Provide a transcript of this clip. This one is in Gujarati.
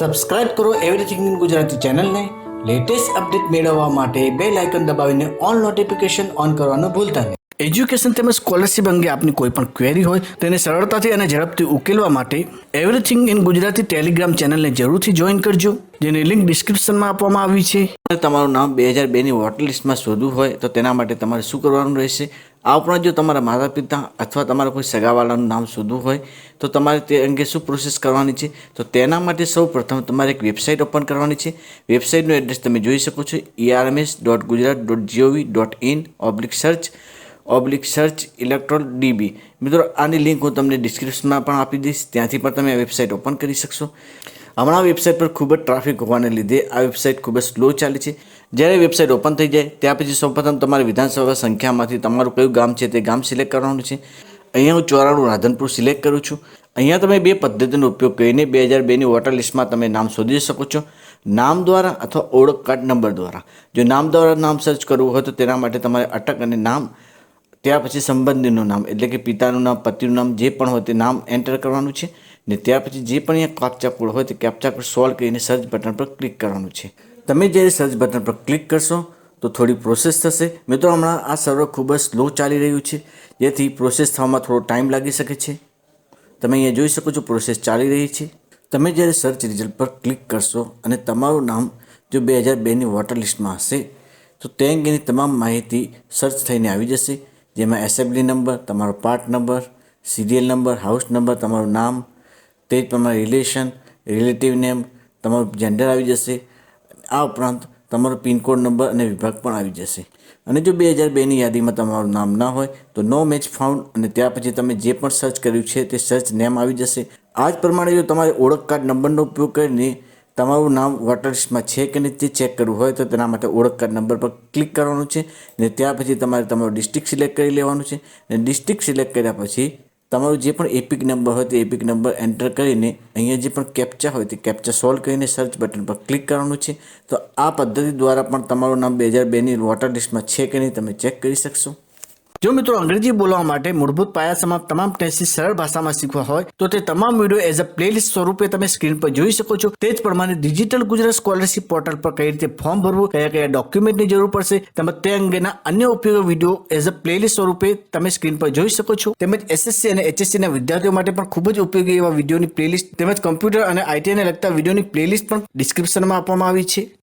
સબસ્ક્રાઇબ કરો એવરીથિંગ ઇન ગુજરાતી ચેનલને લેટેસ્ટ અપડેટ મેળવવા માટે બે લાઇકન દબાવીને ઓલ નોટિફિકેશન ઓન કરવાનું ભૂલતા નહીં. એજ્યુકેશન તેમજ સ્કોલરશિપ અંગે આપની કોઈ પણ ક્વેરી હોય, તેને સરળતાથી અને ઝડપથી ઉકેલવા માટે એવરીથિંગ ઇન ગુજરાતી ટેલિગ્રામ ચેનલને જરૂરથી જોઈન કરજો, જેની લિંક ડિસ્ક્રિપ્શનમાં આપવામાં આવી છે. તમારું નામ બે હજાર બેની વોટર લિસ્ટમાં શોધવું હોય, તો તેના માટે તમારે શું કરવાનું રહેશે? આ ઉપરાંત જો તમારા માતા પિતા અથવા તમારા કોઈ સગાવાલાનું નામ શોધવું હોય, તો તમારે તે અંગે શું પ્રોસેસ કરવાની છે? તો તેના માટે સૌ પ્રથમ તમારે એક વેબસાઇટ ઓપન કરવાની છે. વેબસાઇટનું એડ્રેસ તમે જોઈ શકો છો ERMS dot Gujarat dot GOV dot in oblique search oblique search electron DB મિત્રો, આની લિંક હું તમને ડિસ્ક્રિપ્શનમાં પણ આપી દઈશ. ત્યાંથી પણ તમે આ વેબસાઇટ ઓપન કરી શકશો. હમણાં વેબસાઇટ પર ખૂબ જ ટ્રાફિક હોવાને લીધે આ વેબસાઇટ ખૂબ જ સ્લો ચાલે છે. જ્યારે વેબસાઇટ ઓપન થઈ જાય ત્યાં પછી સૌપ્રથમ તમારે વિધાનસભા સંખ્યામાંથી તમારું કયું ગામ છે તે ગામ સિલેક્ટ કરવાનું છે. અહીંયા હું ચોરાણું રાધનપુર સિલેક્ટ કરું છું. અહીંયા તમે બે પદ્ધતિનો ઉપયોગ કરીને બે હજાર બેની વોટર લિસ્ટમાં તમે નામ શોધી શકો છો. નામ દ્વારા અથવા ઓળખ કાર્ડ નંબર દ્વારા. જો નામ દ્વારા નામ સર્ચ કરવું હોય તો તેના માટે તમારે અટક અને નામ ત્યાર પછી સંબંધીનું નામ, એટલે કે પિતાનું નામ, પતિનું નામ, જે પણ હોય તે નામ એન્ટર કરવાનું છે. ને ત્યાર પછી જે પણ અહીંયા કાપચા કોડ હોય તે કેપ્ચા કોડ સોલ્વ કરીને સર્ચ બટન પર ક્લિક કરવાનું છે. તમે જ્યારે સર્ચ બટન પર ક્લિક કરશો, તો થોડી પ્રોસેસ થશે. મિત્રો, હમણાં આ સર્વર ખૂબ જ સ્લો ચાલી રહ્યું છે. જેથી પ્રોસેસ થવામાં થોડો ટાઈમ લાગી શકે છે. તમે અહીંયા જોઈ શકો છો પ્રોસેસ ચાલી રહી છે. તમે જ્યારે સર્ચ રિઝલ્ટ પર ક્લિક કરશો અને તમારું નામ જો બે હજાર બેની વોટર લિસ્ટમાં હશે, તો તે અંગેની તમામ માહિતી સર્ચ થઈને આવી જશે. જેમાં એસેમ્બલી નંબર તમારો part number serial number house number તમારું નામ, તે જ પ્રમાણે રિલેશન રિલેટિવ નેમ તમારું જેન્ડર આવી જશે. આ ઉપરાંત તમારો પિનકોડ નંબર અને વિભાગ પણ આવી જશે. અને જો બે હજાર બેની યાદીમાં તમારું નામ ના હોય, તો નો મેચ ફાઉન્ડ અને ત્યાર પછી તમે જે પણ સર્ચ કર્યું છે તે સર્ચ નેમ આવી જશે. આ જ પ્રમાણે જો તમારે ઓળખ કાર્ડ નંબરનો ઉપયોગ કરીને તમારું નામ વોટર લિસ્ટમાં છે કે નહીં તે ચેક કરવું હોય તો તેના માટે ઓળખ કાર્ડ નંબર પર ક્લિક કરવાનું છે ને ત્યાર પછી તમારે તમારું ડિસ્ટ્રિક્ટ સિલેક્ટ કરી લેવાનું છે ને ડિસ્ટ્રિક્ટ સિલેક્ટ કર્યા પછી તમારું જે પણ એપિક નંબર હોય તે એપિક નંબર એન્ટર કરીને અહીંયા જે પણ કેપ્ચા હોય તે કેપ્ચા સોલ્વ કરીને સર્ચ બટન પર ક્લિક કરવાનું છે. તો આ પદ્ધતિ દ્વારા પણ તમારું નામ બે હજાર બેની વોટર લિસ્ટમાં છે કે નહીં તમે ચેક કરી શકશો. જો મિત્રો અંગ્રેજી બોલવા માટે મૂળભૂત પાયા સમાપ્ત તમામ ટેસ્ટ સરળ ભાષામાં શીખવા હોય, તો તે તમામ વીડિયો એઝ અ પ્લેલિસ્ટ સ્વરૂપે તમે સ્ક્રીન પર જોઈ શકો છો. તે જ પ્રમાણે ડિજિટલ ગુજરાત સ્કોલરશિપ પોર્ટલ પર કઈ રીતે ફોર્મ ભરવું, કયા કયા ડોક્યુમેન્ટની જરૂર પડશે, તેમજ તે અંગેના અન્ય ઉપયોગી વીડિયો એઝ અ પ્લેલિસ્ટ સ્વરૂપે તમે સ્ક્રીન પર જોઈ શકો છો. તેમજ એસએસસી અને એચએસસી ના વિદ્યાર્થીઓ માટે પણ ખૂબ જ ઉપયોગી એવા વિડીયોની પ્લેલિસ્ટ તેમજ કમ્પ્યુટર અને આઈટીઆઈને લગતા વિડીયોની પ્લેલિસ્ટ પણ ડિસ્ક્રિપ્શનમાં આપવામાં આવી છે.